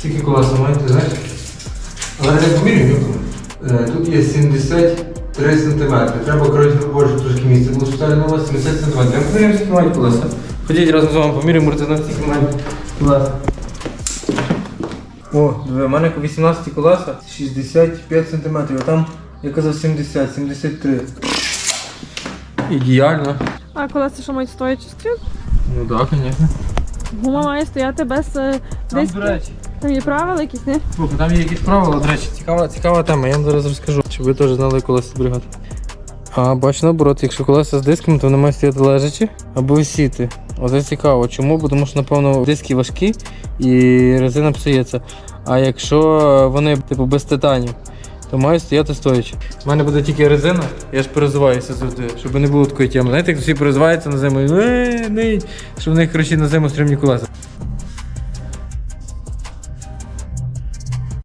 Скільки колеса маєте, знаєш? Але не помірюю. Е, Тут є 73 см. Треба, коротше, більше трошки місця. Було спеціально було 70 см. Я поміряю, скільки мають колеса. Ходіть разом з вами поміряємо, можете знати, скільки мають колеса. О, диви, у мене 18 колеса, 65 см, а там, я казав, 70, 73. Ідеально. А колеса що мають стоячи стрілку? Ну так, да, звісно. Гума має стояти без е, Там, до речі. Там є правила якісь, не? Слухай, там є якісь правила, до речі, цікава, цікава тема, я вам зараз розкажу, щоб ви теж знали колеса зберігати. А бач наоборот, якщо колеса з дисками, то вони мають стояти лежачі або висіти. Оце цікаво. Чому? Бо Тому що, напевно, диски важкі і резина псується. А якщо вони типу без титанів, то мають стояти стоячи. У мене буде тільки резина, я ж перезуваюся завжди, щоб не було такої теми. Знаєте, як всі перезуваються на зиму, «Е, ний», що в них коротше, на зиму стрімні колеса.